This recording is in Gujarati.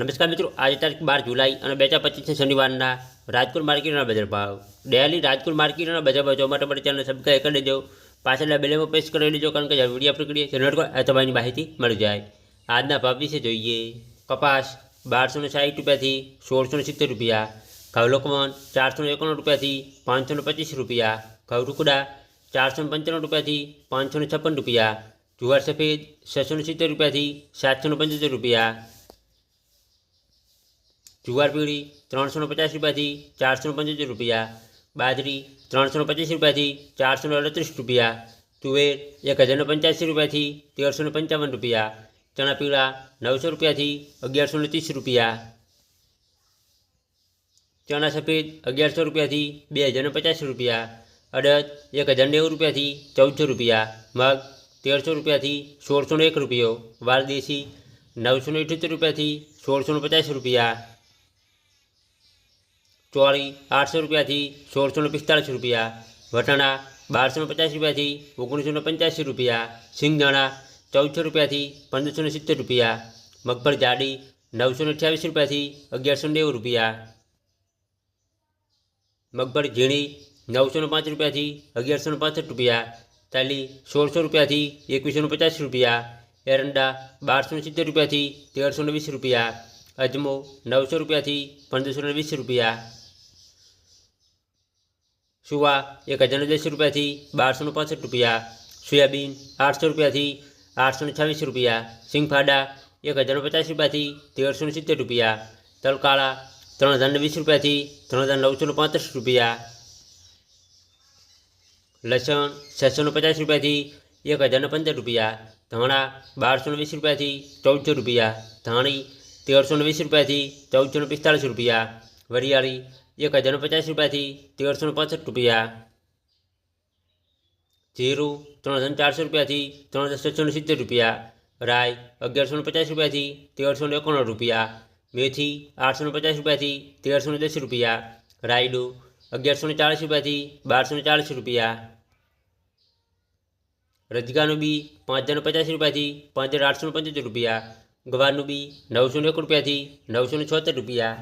નમસ્કાર મિત્રો આજ તારીખ 12 જુલાઈ અને બેચા 25 ને શનિવારના રાજકપુર માર્કેટના બજાર ભાવ ડેલી રાજકપુર માર્કેટના બજાર બજોમાં તમે અમારી ચેનલને સબ્સ્ક્રાઇબ કરી દેજો પાછળના બેલેમાં પોસ્ટ કરી લેજો કારણ કે જો વિડીયો પ્રગટિયા જનરલ કોર અઠવાની બાહીતી મળી જાય આજના ભાવ વિશે જોઈએ કપાસ 1260 રૂપિયા થી 1670 રૂપિયા ઘઉં લોકમન 491 રૂપિયા થી 525 રૂપિયા ઘઉં રુકડા 495 રૂપિયા થી 556 રૂપિયા જુવાર સફી 670 રૂપિયા થી 775 રૂપિયા जुगारपीढ़ी सौ पचास रुपया थी चार सौ पंचोतेर रुपया बाजरी तरह सौ पचीस रुपया थी चार सौ अड़तीस रुपया तुवेर एक हज़ार ने पंचासी रुपया थी तेर सौ पंचावन रुपया चना पीड़ा नौ सौ रुपया थी अगियार सौ तीस रुपया चना सफेद अगियार सौ रुपया थी बे हज़ार ने पचास रुपया अड़द एक हज़ार नेव रुपया चौदह सौ रुपया मग तेर सौ रुपया थी सोल सौ एक रुपये वारदेसी नौ सौ अठहत्तर रुपया थी सोल सौ पचास रुपया ચોળી આઠસો રૂપિયાથી સોળસો પિસ્તાળીસ રૂપિયા વટાણા બારસો પચાસ રૂપિયાથી ઓગણીસો પંચ્યાસી રૂપિયા સિંગદાણા ચૌદસો રૂપિયાથી પંદરસો સિત્તેર રૂપિયા મગફળી જાડી નવસો અઠ્યાવીસ રૂપિયાથી અગિયારસો નેવું રૂપિયા મગફળી ઝીણી નવસો ને પાંચ રૂપિયાથી અગિયારસો પાંસઠ રૂપિયા તાલી સોળસો રૂપિયાથી એકવીસો પચાસ રૂપિયા એરંડા બારસો સિત્તેર રૂપિયાથી તેરસો વીસ રૂપિયા અજમો નવસો રૂપિયાથી પંદરસો વીસ રૂપિયા સુવા એક હજારને દસ રૂપિયાથી બારસોને પાસઠ રૂપિયા સોયાબીન આઠસો રૂપિયાથી આઠસો ને છવ્વીસ રૂપિયા સિંગફાડા એક હજારને પચાસ રૂપિયાથી તેરસો ને સિત્તેર રૂપિયા તલકાળા ત્રણ હજારને વીસ રૂપિયાથી ત્રણ હજાર નવસોને પાંત્રીસ રૂપિયા લસણ છસો ને પચાસ રૂપિયાથી એક હજારને પંદર રૂપિયા ધાણા બારસો ને વીસ રૂપિયાથી ચૌદસો રૂપિયા ધાણી તેરસોને વીસ રૂપિયાથી ચૌદસોને પિસ્તાળીસ રૂપિયા વરિયાળી एक हज़ार पचास रुपया थी तेर सौ पांसठ रुपया झीरु तरह हज़ार चार सौ रुपया थी तरह हज़ार सौ सीतेर रुपया राय अगियार सौ पचास रुपया थी तेर सौ एक रुपया मेथी आठ सौ पचास रुपया थी तेर सौ दस रुपया रायडू अगियार सौ चालीस रुपया थी बार सौ चालीस रुपया रजगानू बी पाँच हज़ार पचास रुपया थी पाँच हज़ार आठ सौ पचहत्तर रुपया गवारू बी नौ सौ एक रुपया थी नौ सौ छोतेर रुपया